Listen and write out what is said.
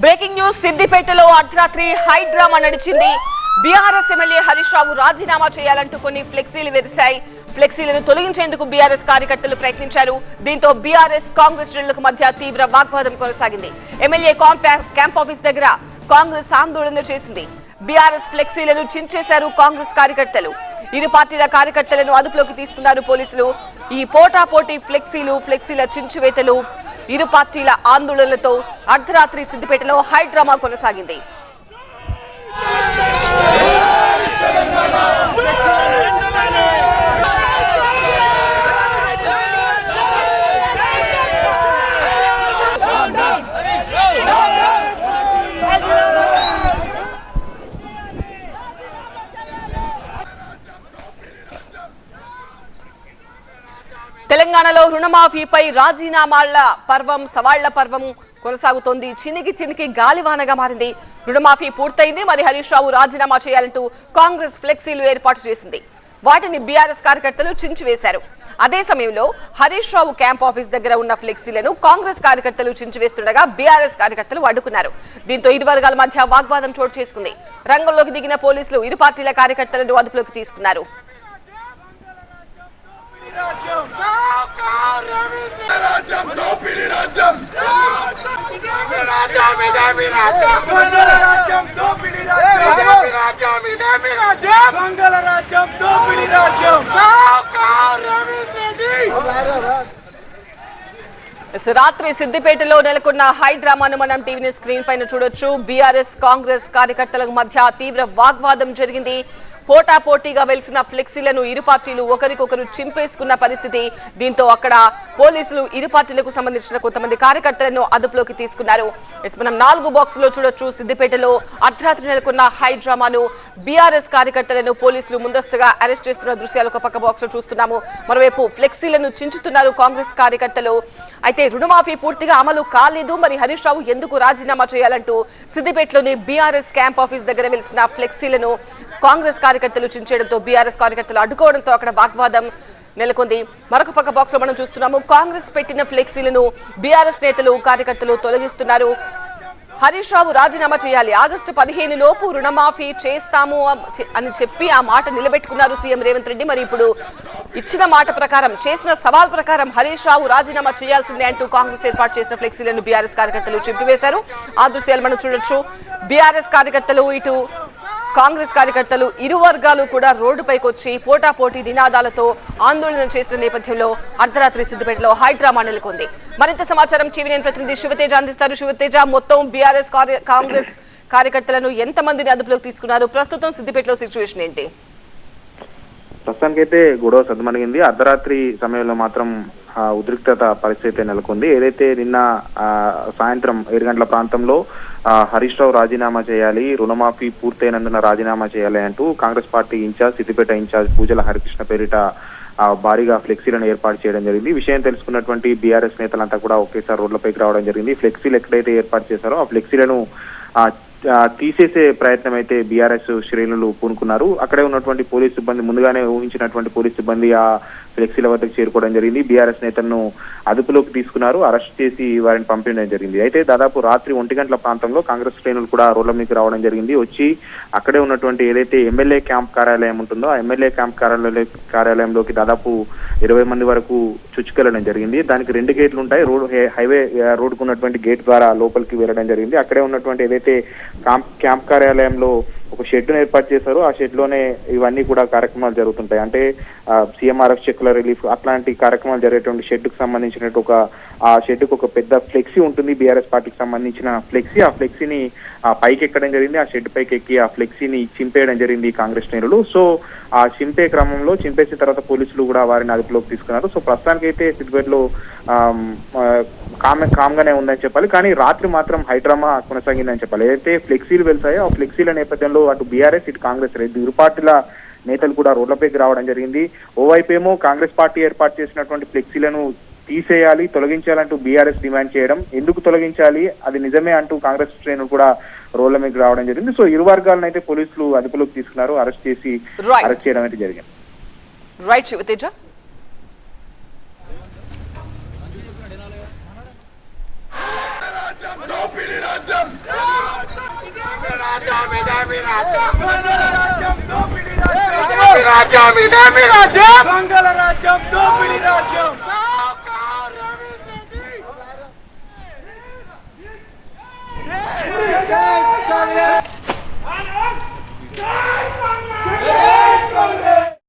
Breaking news సిద్దిపేటలో అర్ధరాత్రి high drama నడిచింది. బీఆర్ఎస్ ఎమ్మెల్యే హరీష్ రావు రాజీనామా చేయాలంటూ కొన్ని ఫ్లెక్సీలు విరిశాయి. ఫ్లెక్సీలను తొలగించేందుకు బీఆర్ఎస్ కార్యకర్తలు ప్రయత్నించారు. దీంతో బీఆర్ఎస్ కాంగ్రెస్ శ్రేణులకు మధ్య తీవ్ర వాగ్వాదం కొనసాగింది. ఎమ్మెల్యే కాంపా- క్యాంప్ ఆఫీస్ దగ్గర కాంగ్రెస్ ఆందోళన చేసింది. బీఆర్ఎస్ ఫ్లెక్సీలను చించేశారు కాంగ్రెస్ కార్యకర్తలు. ఇరు పార్టీల కార్యకర్తలను అదుపులోకి తీసుకున్నారు పోలీసులు. ఈ పోటాపోటీ ఫ్లెక్సీలు ఫ్లెక్సీల చించువేతలు ఇరు పార్టీల ఆందోళనలతో అర్ధరాత్రి సిద్దిపేటలో హై డ్రామా కొనసాగింది. తెలంగాణలో రుణమాఫీపై రాజీనామాల పర్వం సవాళ్ళ పర్వం కొనసాగుతోంది. చినికి చినికి గాలివానగా మారింది. రుణమాఫీ పూర్తయింది. మరి హరీష్ రావు రాజీనామా చేయాలంటూ కాంగ్రెస్ ఫ్లెక్సీలు ఏర్పాటు చేసింది. వాటిని బీఆర్ఎస్ కార్యకర్తలు చించివేశారు. అదే సమయంలో హరీష్ రావు క్యాంప్ ఆఫీస్ దగ్గర ఉన్న ఫ్లెక్సీలను కాంగ్రెస్ కార్యకర్తలు చించివేస్తుండగా బీఆర్ఎస్ కార్యకర్తలు అడ్డుకున్నారు. దీంతో ఇరు వర్గాల మధ్య వాగ్వాదం చోటు చేసుకుంది. రంగంలోకి దిగిన పోలీసులు ఇరు పార్టీల కార్యకర్తలను అదుపులోకి తీసుకున్నారు. రాజ్యం దోపిడీ రాజ్యం. రాజ్యం ఇదేమి రాజ్యం? మంగళ రాజ్యం దోపిడీ రాజ్యం. ఇదేమి రాజ్యం ఇదేమి రాజ్యం? మంగళ రాజ్యం దోపిడీ రాజ్యం. సావుకార్ రవీంద్ర రెడ్డి. ఎస్, రాత్రి సిద్దిపేటలో నెలకొన్న హై డ్రామాను మనం టీవీ స్క్రీన్ పైన చూడొచ్చు. బీఆర్ఎస్ కాంగ్రెస్ కార్యకర్తల మధ్య తీవ్ర వాగ్వాదం జరిగింది. పోటాపోటీగా వెలిసిన ఫ్లెక్సీలను ఇరు పార్టీలు ఒకరికొకరు చింపేసుకున్న పరిస్థితి. దీంతో అక్కడ పోలీసులు ఇరు పార్టీలకు సంబంధించిన కొంతమంది కార్యకర్తలను అదుపులోకి తీసుకున్నారు. మనం నాలుగు బాక్స్లో చూడొచ్చు. సిద్దిపేటలో అర్ధరాత్రి నెలకొన్న హై డ్రామాను బీఆర్ఎస్ కార్యకర్తలను పోలీసులు ముందస్తుగా అరెస్ట్ చేస్తున్న దృశ్యాలు ఒక పక్క బాక్స్లో చూస్తున్నాము. మరోవైపు ఫ్లెక్సీలను చించుతున్నారు కాంగ్రెస్ కార్యకర్తలు. అయితే రుణమాఫీ పూర్తిగా అమలు కాలేదు. మరి హరీష్ రావు ఎందుకు రాజీనామా చేయాలంటూ సిద్దిపేటలోని బీఆర్ఎస్ క్యాంప్ ఆఫీస్ దగ్గర వెలిసిన ఫ్లెక్సీలను కాంగ్రెస్ కార్యకర్తలు చించేయడంతో బీఆర్ఎస్ కార్యకర్తలు అడ్డుకోవడంతో అక్కడ వాగ్వాదం నెలకొంది. మరొక పక్క బాక్స్లో మనం చూస్తున్నాము కాంగ్రెస్ పెట్టిన ఫ్లెక్సీలను బీఆర్ఎస్ నేతలు కార్యకర్తలు తొలగిస్తున్నారు. హరీష్ రావు రాజీనామా చేయాలి ఆగస్టు పదిహేను లోపు రుణమాఫీ చేస్తాము అని చెప్పి ఆ మాట నిలబెట్టుకున్నారు సీఎం రేవంత్ రెడ్డి. మరి ఇప్పుడు ఇచ్చిన మాట ప్రకారం చేసిన సవాల్ ప్రకారం హరీష్ రావు రాజీనామా చేయాల్సిందే అంటూ కాంగ్రెస్ ఏర్పాటు చేసిన ఫ్లెక్సీలను బీఆర్ఎస్ కార్యకర్తలు చింపివేశారు. ఆ దృశ్యాలు మనం చూడొచ్చు. బీఆర్ఎస్ కార్యకర్తలు ఇటు కాంగ్రెస్ కార్యకర్తలు ఇరు వర్గాలు కూడా రోడ్డుపైకి వచ్చి పోటాపోటీ నినాదాలతో ఆందోళన చేసిన నేపథ్యంలో అర్ధరాత్రి సిద్దిపేటలో హై డ్రామా నెలకొంది. మరింత సమాచారం టీవీ నేను ప్రతినిధి శివతేజ అందిస్తారు. శివతేజ మొత్తం బీఆర్ఎస్ కాంగ్రెస్ కార్యకర్తలను ఎంతమందిని అదుపులోకి తీసుకున్నారు? ప్రస్తుతం సిద్దిపేటలో సిచ్యువేషన్ ఏంటి? ప్రస్తుతానికైతే గొడవ సద్దుమణిగింది. అర్ధరాత్రి సమయంలో మాత్రం ఉద్రిక్తత పరిస్థితి నెలకొంది. ఏదైతే నిన్న సాయంత్రం ఏడు గంటల ప్రాంతంలో హరీష్ రావు రాజీనామా చేయాలి రుణమాఫీ పూర్తయినందున రాజీనామా చేయాలి అంటూ Congress party incharge Siddipet incharge Pujala Harikrishna పేరిట భారీగా ఫ్లెక్సీలను ఏర్పాటు చేయడం జరిగింది. విషయం తెలుసుకున్నటువంటి బీఆర్ఎస్ నేతలంతా కూడా ఒకేసారి రోడ్లపైకి రావడం జరిగింది. ఫ్లెక్సీలు ఎక్కడైతే ఏర్పాటు చేశారో ఆ ఫ్లెక్సీలను తీసేసే ప్రయత్నం అయితే బీఆర్ఎస్ శ్రేణులు పూనుకున్నారు. అక్కడే ఉన్నటువంటి పోలీస్ సిబ్బంది ముందుగానే ఊహించినటువంటి పోలీస్ సిబ్బంది ఆ ఫ్లెక్సీల వద్దకు చేరుకోవడం జరిగింది. బీఆర్ఎస్ నేతలను అదుపులోకి తీసుకున్నారు. అరెస్ట్ చేసి వారిని పంపించడం జరిగింది. అయితే దాదాపు రాత్రి ఒంటి గంటల ప్రాంతంలో కాంగ్రెస్ శ్రేణులు కూడా రోడ్ల మీకు రావడం జరిగింది. వచ్చి అక్కడే ఉన్నటువంటి ఏదైతే ఎమ్మెల్యే క్యాంప్ కార్యాలయం ఉంటుందో ఆ ఎమ్మెల్యే క్యాంప్ కార్యాలయ కార్యాలయంలోకి దాదాపు ఇరవై మంది వరకు చుచ్చుకెళ్ళడం జరిగింది. దానికి రెండు గేట్లు ఉంటాయి. రోడ్ హైవే రోడ్కు రోడ్డుకు ఉన్నటువంటి గేట్ ద్వారా లోపలికి వెళ్ళడం జరిగింది. అక్కడే ఉన్నటువంటి ఏదైతే క్యాంప్ క్యాంప్ కార్యాలయంలో ఒక షెడ్ ఏర్పాటు చేశారు. ఆ షెడ్లోనే ఇవన్నీ కూడా కార్యక్రమాలు జరుగుతుంటాయి. అంటే సీఎంఆర్ఎఫ్ చెక్కుల రిలీఫ్ అట్లాంటి కార్యక్రమాలు జరిగేటువంటి షెడ్కు సంబంధించినట్టు ఒక ఆ షెడ్కు ఒక పెద్ద ఫ్లెక్సీ ఉంటుంది బీఆర్ఎస్ పార్టీకి సంబంధించిన ఫ్లెక్సీ. ఆ ఫ్లెక్సీని ఆ పైకి ఎక్కడం జరిగింది ఆ షెడ్ పైకి ఎక్కి ఆ ఫ్లెక్సీని చింపేయడం జరిగింది కాంగ్రెస్ నేతలు సో ఆ చింపే క్రమంలో చింపేసిన తర్వాత పోలీసులు కూడా వారిని అదుపులోకి తీసుకున్నారు. సో ప్రస్తుతానికి అయితే సిద్దిపేటలో కామె కామ్ కామ్గానే ఉందని చెప్పాలి. కానీ రాత్రి మాత్రం హైడ్రామా కొనసాగిందని చెప్పాలి. ఏదైతే ఫ్లెక్సీలు వెళ్తాయో ఆ ఫ్లెక్సీల నేపథ్యంలో అటు బీఆర్ఎస్ ఇటు కాంగ్రెస్ ఇరు పార్టీల నేతలు కూడా రోడ్లపైకి రావడం జరిగింది. ఓవైపు ఏమో కాంగ్రెస్ పార్టీ ఏర్పాటు చేసినటువంటి ఫ్లెక్సీలను తీసేయాలి తొలగించాలంటూ బీఆర్ఎస్ డిమాండ్ చేయడం. ఎందుకు తొలగించాలి? అది నిజమే అంటూ కాంగ్రెస్ శ్రేణులు కూడా రోడ్ల మీద రావడం జరిగింది. సో ఇరు వర్గాలను అయితే పోలీసులు అదుపులోకి తీసుకున్నారు. అరెస్ట్ చేసి. అరెస్ట్ చేయడం అయితే జరిగింది. రైట్ శివతేజ రాజ్యం దోపిడీ రాజ్యం రాజ్యం ఇదేమి రాజ్యం దొంగల రాజ్యం దోపిడీ రాజ్యం ఇదేమి రాజ్యం ఇదేమి రాజ్యం దొంగల రాజ్యం దోపిడీ రాజ్యం.